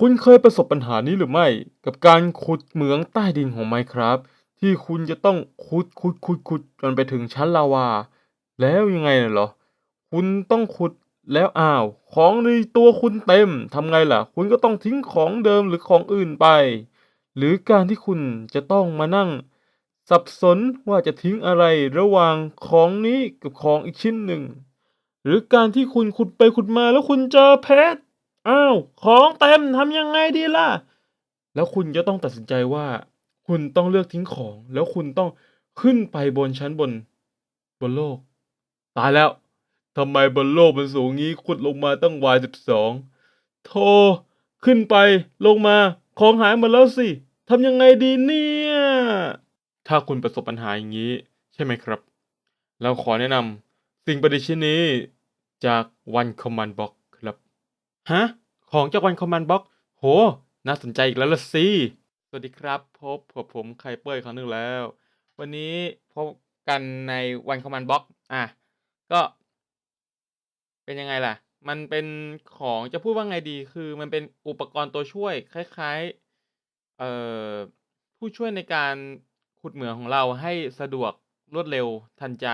คุณเคยประสบปัญหานี้หรือไม่ กับการขุดเหมืองใต้ดินของ Minecraft ที่คุณจะต้องขุดขุดขุดขุดจนไปถึงชั้นลาวา แล้วยังไงน่ะเหรอ คุณต้องขุดแล้วอ้าว ของในตัวคุณเต็มทำไงล่ะ คุณก็ต้องทิ้งของเดิมหรือของอื่นไป หรือการที่คุณจะต้องมานั่ง สับสนว่าจะทิ้งอะไรระหว่างของนี้กับของอีกชิ้นหนึ่ง หรือการที่คุณขุดไปขุดมาแล้วคุณเจอเพชร อ้าวของเต็มทำยังไงดีล่ะ แล้วคุณจะต้องตัดสินใจว่า คุณต้องเลือกทิ้งของ แล้วคุณต้องขึ้นไปบนชั้นบน บนโลก ตายแล้วทำไมบนโลกมันสูงงี้ขุดลงมาตั้ง y สิบสองโทขึ้นไปลงมาของหายหมดแล้วสิทำยังไงดีเนี่ย ถ้าคุณประสบปัญหาอย่างนี้ ใช่ไหมครับ เราขอแนะนำสิ่งประดิษฐ์ชิ้นนี้จาก One Command Box ครับ ฮะ ของจาก One Command Box โห น่าสนใจอีกแล้วละสิ สวัสดีครับ พบกับผมไคเปอร์ครั้งหนึ่งแล้ว วันนี้พบกันใน One Command Box อะ ก็ เป็นยังไงล่ะ มันเป็นของจะพูดว่าไงดี คือมันเป็นอุปกรณ์ตัวช่วย คล้ายๆ เอ่อ ผู้ช่วยในการขุดเหมืองของเราให้สะดวกรวดเร็วทันใจ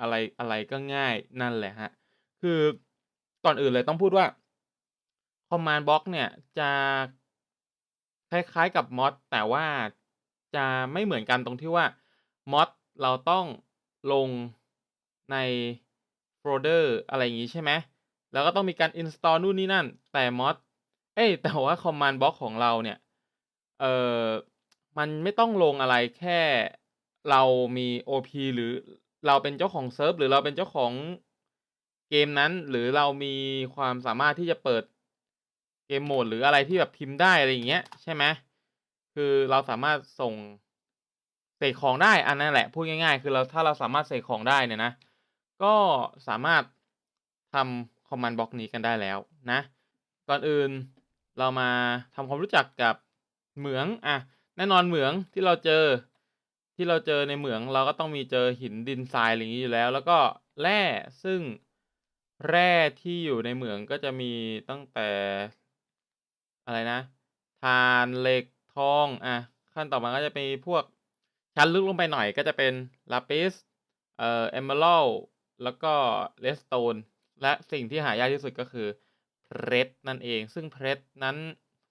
อะไรอะไรก็ง่ายนั่นแหละฮะ คือก่อนอื่นเลยต้องพูดว่า Command Box เนี่ยจะ คล้าย ๆ กับมอดแต่ว่าจะไม่เหมือนกันตรงที่ว่ามอดเราต้องลงในโฟลเดอร์อะไรอย่างงี้ใช่ไหม แล้วก็ต้องมีการ install นู่นนี่นั่น แต่มอดเอ้ยแต่ว่า Command Box ของเราเนี่ย เออมันไม่ต้องลงอะไรแค่เรามี OP หรือเราเป็นเจ้าของเซิร์ฟหรือเราเป็นเจ้าของเกมนั้น หรือเรามีความสามารถที่จะเปิด เกมโหมดหรืออะไรที่แบบพิมพ์ได้อะไรอย่างเงี้ยใช่ไหมคือเราสามารถส่งเสกของได้อันนั่นแหละพูดง่าย ๆ คือเราถ้าเราสามารถเสกของได้เนี่ยนะ ก็สามารถทำ Command Box นี้กันได้แล้วนะ ก่อนอื่นเรามาทำความรู้จักกับเหมืองอะแน่นอนเหมืองที่เราเจอที่เราเจอในเหมืองเราก็ต้องมีเจอหินดินทรายอะไรอย่างงี้อยู่แล้ว แล้วก็แร่ซึ่งแร่ที่อยู่ในเหมืองก็จะมีตั้งแต่ อะไรนะถ่านเหล็กทองอะขั้นต่อมาก็จะมีพวกชั้นลึกลงไปหน่อยก็จะเป็น Lapis เอ่อ Emerald แล้วก็ Redstone และสิ่งที่หายากที่สุดก็คือ Press นั่นเอง ซึ่ง Press นั้น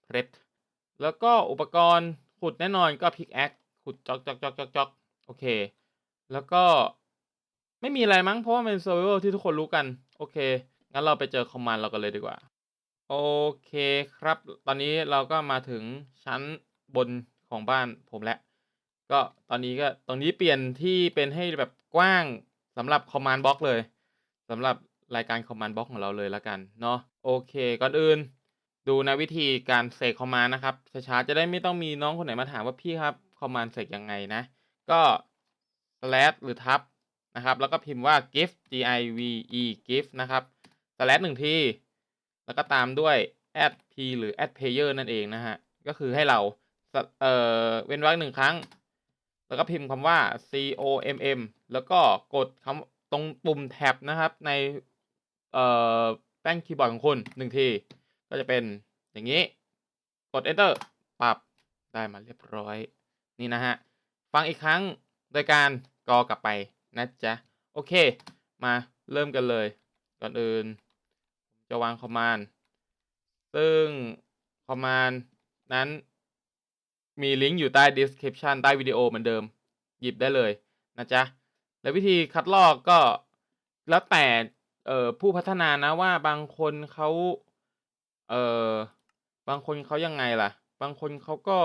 Press แล้วก็อุปกรณ์ขุดแน่นอนก็ Pickaxe ขุดจ๊อกๆๆๆๆโอเค แล้วก็ไม่มีอะไรมั้งเพราะว่าเป็น Survival ที่ทุกคนรู้กัน โอเค งั้นเราไปเจอ Command เรากันเลยดีกว่า โอเคครับ ตอนนี้เราก็มาถึงชั้นบนของบ้านผมแล้ว ก็ตอนนี้ก็ตรงนี้เปลี่ยนที่เป็นให้แบบกว้างสำหรับ Command Box เลยสำหรับรายการ Command Box ของเราเลยแล้วกันเนาะโอเคก่อนอื่น ดูนะวิธีการเสก Command นะครับช้าๆจะได้ไม่ต้องมีน้องคนไหนมาถามว่าพี่ครับ Command เสกยังไงนะ ก็ slash หรือทับนะครับ แล้วก็พิมพ์ว่า gift g i v e gift นะครับ slash หนึ่งที แล้วก็ตามด้วย add p หรือ add player นั่นเองนะฮะ ก็คือให้เราเอ่อเว้นวรรคหนึ่งครั้ง แล้วก็พิมพ์คำว่า comm แล้วก็กดคำตรงปุ่มแท็บนะครับ ในเอ่อแป้นคีย์บอร์ดของคุณหนึ่งที ก็จะเป็นอย่างงี้ กด enter ปรับได้มาเรียบร้อย นี่นะฮะ ฟังอีกครั้งโดยการกอกลับไปนะจ๊ะ โอเค มาเริ่มกันเลย ก่อนอื่น จะวาง Command ซึ่ง Command นั้นมีลิงก์อยู่ใต้ description ใต้วิดีโอเหมือนเดิม หยิบได้เลยนะจ๊ะ แล้ววิธีคัดลอกก็แล้วแต่เออผู้พัฒนานะว่าบางคนเขาเอ่อบางคนเขายังไงล่ะ บางคนเขาก็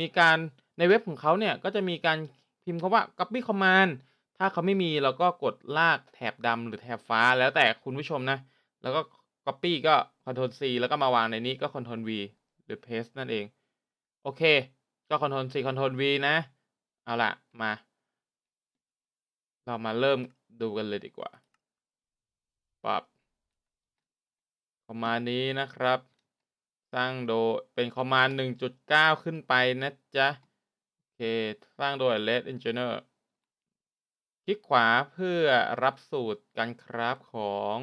มีการในเว็บของเขาเนี่ย ก็จะมีการพิมพ์คำว่า copy command ถ้าเขาไม่มีเราก็กดลากแถบดำหรือแถบฟ้าแล้วแต่คุณผู้ชมนะ แล้วก็ copy ก็ Ctrl C แล้วก็มาวางในนี้ก็ Ctrl V หรือ paste นั่นเอง โอเค ก็ Ctrl C Ctrl V นะ เอาละมา เรามาเริ่มดูกันเลยดีกว่าปับ Command นี้นะครับ สร้างโดยเป็น Command 1.9 ขึ้นไปนะจ๊ะ โอเค สร้างโดย Red Engineer คลิกขวาเพื่อรับสูตรการคราฟของ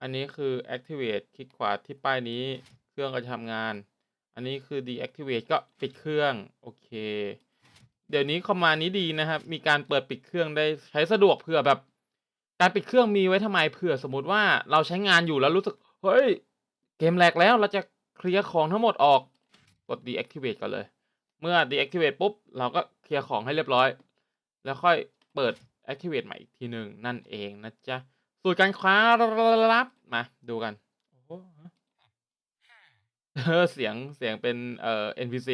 อันนี้คือ activate คลิกขวาที่ป้ายนี้เครื่องก็จะทำงาน อันนี้คือ deactivate ก็ปิดเครื่อง โอเค เดี๋ยวนี้คอมมานด์นี้ดีนะครับ มีการเปิดปิดเครื่องได้ใช้สะดวกเผื่อแบบ การปิดเครื่องมีไว้ทำไมเผื่อสมมติว่าเราใช้งานอยู่แล้วรู้สึก เฮ้ย เกมแหลกแล้วเราจะเคลียร์ของทั้งหมดออกกด deactivate ก่อนเลย เมื่อ deactivate ปุ๊บ เราก็เคลียร์ของให้เรียบร้อย แล้วค่อยเปิด activate ใหม่อีกทีหนึ่งนั่นเองนะจ๊ะ สูตรการค้ารับมาดูกันโอ้โหเออเสียงเสียงเป็นเอ่อ NPC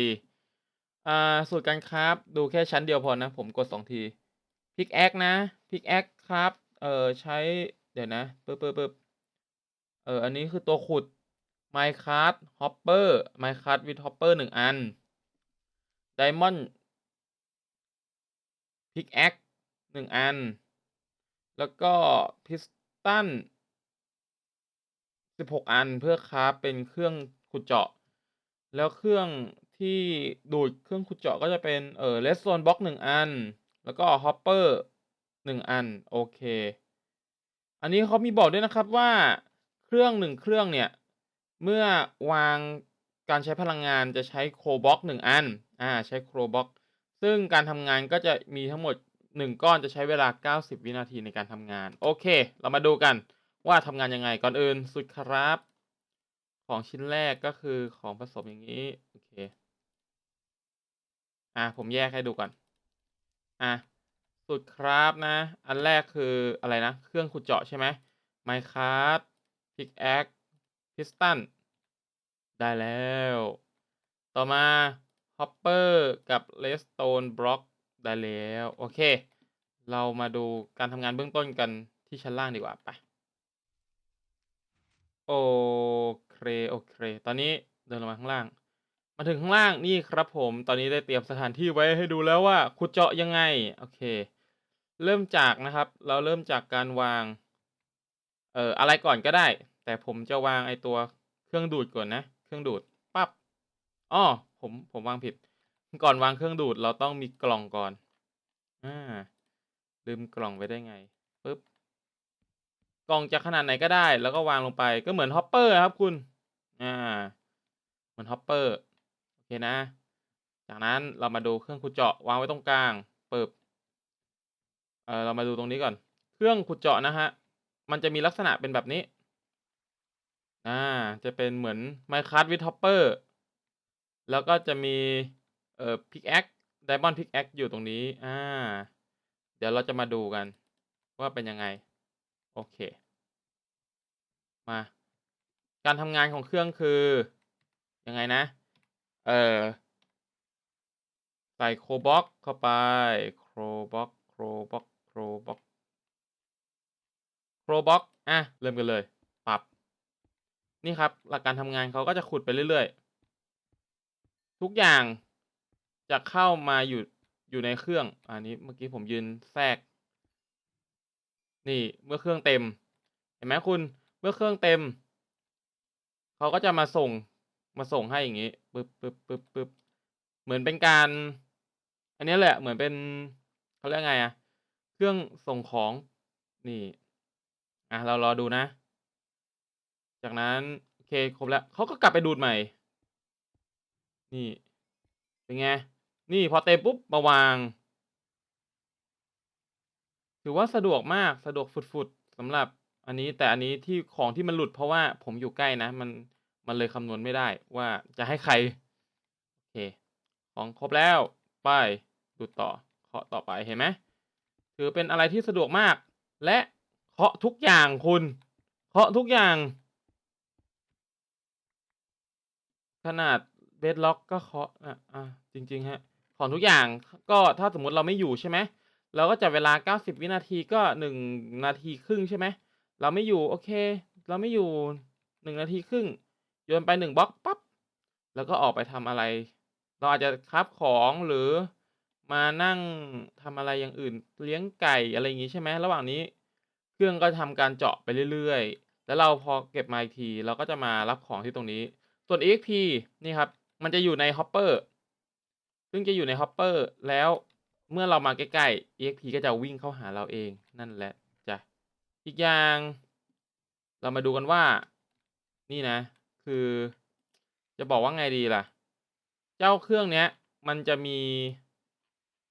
อ่าสูตรการคราฟดูแค่ชั้นเดียวพอนะ ผมกดสองทีพิกแอคนะพิกแอคครับ เอ่อใช้เดี๋ยวนะปึ๊บปึ๊บปึ๊บเอออันนี้คือตัวขุด Minecraft Hopper Minecraft with Hopper หนึ่งอัน Diamond Pickaxe หนึ่งอัน แล้วก็พิส ตันสิบหกอันเพื่อคราฟเป็นเครื่องขุดเจาะ แล้วเครื่องที่ดูดเครื่องขุดเจาะก็จะเป็นเออเลสโซนบล็อกหนึ่งอัน แล้วก็ฮอปเปอร์หนึ่งอัน โอเค อันนี้เขามีบอกด้วยนะครับว่าเครื่องหนึ่งเครื่องเนี่ย เมื่อวางการใช้พลังงานจะใช้โคบล็อกหนึ่งอัน อ่า ใช้โคบล็อก ซึ่งการทำงานก็จะมีทั้งหมด 1 ก้อนจะใช้เวลา 90 วินาทีในการทำงาน โอเค เรามาดูกันว่าทำงานยังไงก่อนอื่นสุดครับ ของชิ้นแรกก็คือของผสมอย่างนี้ โอเค อะ ผมแยกให้ดูก่อน อะ สุดครับนะ อันแรกคืออะไรนะ เครื่องขุดเจาะใช่ไหม Minecraft Pickaxe Piston ได้แล้ว ต่อมา Hopper กับ Redstone Block ได้แล้ว โอเค เรามาดูการทำงานเบื้องต้นกันที่ชั้นล่างดีกว่าไปโอเคโอเค ตอนนี้เดินลงมาข้างล่าง มาถึงข้างล่างนี่ครับผม ตอนนี้ได้เตรียมสถานที่ไว้ให้ดูแล้วว่าขุดเจาะยังไง โอเค เริ่มจากนะครับ เราเริ่มจากการวาง เอ่ออะไรก่อนก็ได้ แต่ผมจะวางไอตัวเครื่องดูดก่อนนะ เครื่องดูดปั๊บอ้อผมผมวางผิด ก่อนวางเครื่องดูดเราต้องมีกล่องก่อน อ่า ลืมกล่องไว้ได้ไงปึ๊บ กล่องจะขนาดไหนก็ได้ แล้วก็วางลงไป ก็เหมือนฮอปเปอร์ครับคุณ อ่า เหมือนฮอปเปอร์ โอเคนะ จากนั้นเรามาดูเครื่องขุดเจาะวางไว้ตรงกลางปึ๊บ เออเรามาดูตรงนี้ก่อน เครื่องขุดเจาะนะฮะ มันจะมีลักษณะเป็นแบบนี้ อ่า จะเป็นเหมือน Minecraft with Hopper แล้วก็จะมี เอ่อ Pickaxe Diamond Pickaxe อยู่ตรงนี้ อ่า เดี๋ยวเราจะมาดูกัน ว่าเป็นยังไง โอเค มา การทำงานของเครื่องคือ ยังไงนะ เอ่อ ใส่โคบ็อกเข้าไป โคบ็อก โคบ็อก โคบ็อก โคบ็อก อะ เริ่มกันเลย ปรับ นี่ครับ หลักการทำงานเขาก็จะขุดไปเรื่อย ๆ ทุกอย่าง จะเข้ามาอยู่อยู่ในเครื่อง อันนี้เมื่อกี้ผมยืนแทรก นี่เมื่อเครื่องเต็ม เห็นไหมคุณ เมื่อเครื่องเต็ม เขาก็จะมาส่งมาส่งให้อย่างนี้ปึ๊บปึ๊บปึ๊บปึ๊บเหมือนเป็นการ อันนี้แหละเหมือนเป็นเขาเรียกไงอะเครื่องส่งของนี่อะเรารอดูนะ จากนั้นโอเคครบแล้วเขาก็กลับไปดูดใหม่ นี่เป็นไง นี่พอเต็มปุ๊บมาวาง ถือว่าสะดวกมากสะดวกฝุดๆสำหรับอันนี้แต่อันนี้ที่ของที่มันหลุดเพราะว่าผมอยู่ใกล้นะ มันมันเลยคำนวณไม่ได้ว่าจะให้ใคร โอเค ของครบแล้วไปดูต่อเคาะต่อไปเห็นไหมถือเป็นอะไรที่สะดวกมาก และเคาะทุกอย่างคุณเคาะทุกอย่าง ขนาด Bedrock ก็เคาะอะอาจริงๆครับ ของทุกอย่างก็ถ้าสมมติเราไม่อยู่ใช่ไหมเราก็จับเวลา 90 วินาทีก็ 1 นาทีครึ่งใช่ไหมเราไม่อยู่โอเค เราไม่อยู่ 1 นาทีครึ่งโยนไป 1บล็อกปั๊บแล้วก็ออกไปทำอะไร เราอาจจะคราฟของหรือมานั่งทำอะไรอย่างอื่นเลี้ยงไก่อะไรอย่างงี้ใช่ไหมระหว่างนี้ เครื่องก็ทำการเจาะไปเรื่อยๆ แล้วเราพอเก็บมาอีกที เราก็จะมารับของที่ตรงนี้ ส่วน EXP นี่ครับมันจะอยู่ใน Hopper ซึ่งจะอยู่ใน Hopper แล้วเมื่อเรามาใกล้ๆ EXP ก็จะวิ่งเข้าหาเราเองนั่นแหละจ้ะอีกอย่าง เรามาดูกันว่า นี่นะ คือ จะบอกว่าไงดีล่ะ เจ้าเครื่องเนี้ย มันจะมี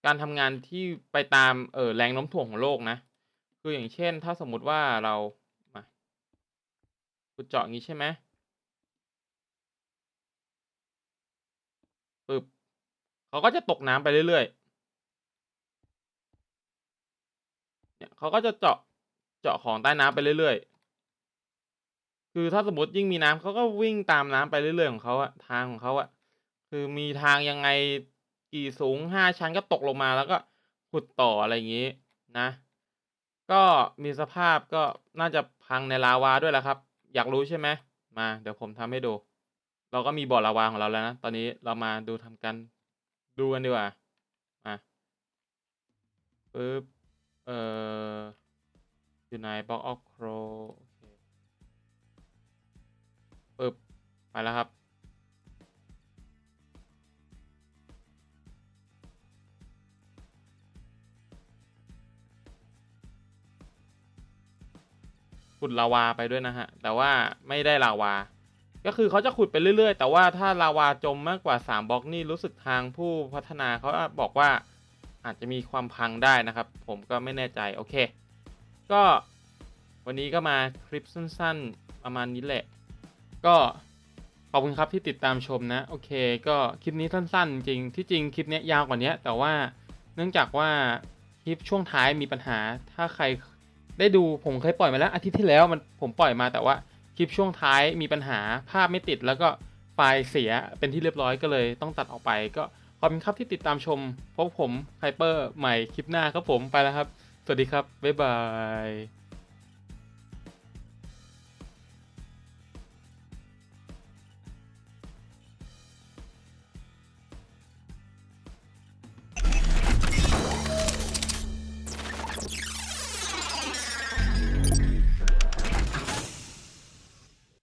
การทำงานที่ไปตามเออแรงโน้มถ่วงของโลกนะ คืออย่างเช่น ถ้าสมมุติว่าเรามาขุดเจาะงี้ใช่ไหม?ปึ๊บ เขาก็จะตกน้ำไปเรื่อยๆ เนี่ยเขาก็จะเจาะเจาะของใต้น้ำไปเรื่อยๆ คือถ้าสมมติยิ่งมีน้ำเขาก็วิ่งตามน้ำไปเรื่อยๆของเขาอะทางของเขาอะคือมีทางยังไงกี่สูง5ชั้นก็ตกลงมาแล้วก็ขุดต่ออะไรอย่างงี้นะ ก็มีสภาพก็น่าจะพังในลาวาด้วยแหละครับ อยากรู้ใช่ไหม?มา เดี๋ยวผมทำให้ดู เราก็มีบ่อลาวาของเราแล้วนะ ตอนนี้เรามาดูทำการ ดูกันดีกว่า มาปึ๊บ เอ่อ อยู่ไหน Block of Coal โอเคปึ๊บ ไปแล้วครับ ขุดลาวาไปด้วยนะครับแต่ว่าไม่ได้ลาวา ก็คือเขาจะขุดไปเรื่อยๆ แต่ว่าถ้าลาวาจมมากกว่า 3บล็อกนี่รู้สึกทางผู้พัฒนาเขาบอกว่าอาจจะมีความพังได้นะครับ ผมก็ไม่แน่ใจ โอเค ก็วันนี้ก็มาคลิปสั้นๆ ประมาณนี้แหละ ก็ขอบคุณครับที่ติดตามชมนะ โอเค ก็คลิปนี้สั้นๆ จริงที่จริงคลิปนี้ยาวกว่านี้แต่ว่าเนื่องจากว่าคลิปช่วงท้ายมีปัญหา ถ้าใครได้ดูผมเคยปล่อยมาแล้วอาทิตย์ที่แล้วมันผมปล่อยมาแต่ว่า ลิปช่วงท้ายมีปัญหาภาพไม่ติด แล้วก็ไฟล์เสียเป็นที่เรียบร้อยก็เลยต้องตัดออกไป ก็ขอบคุณครับที่ติดตามชมพบผมไคเปอร์ใหม่คลิปหน้าครับผมไปแล้วครับ สวัสดีครับ บ๊ายบาย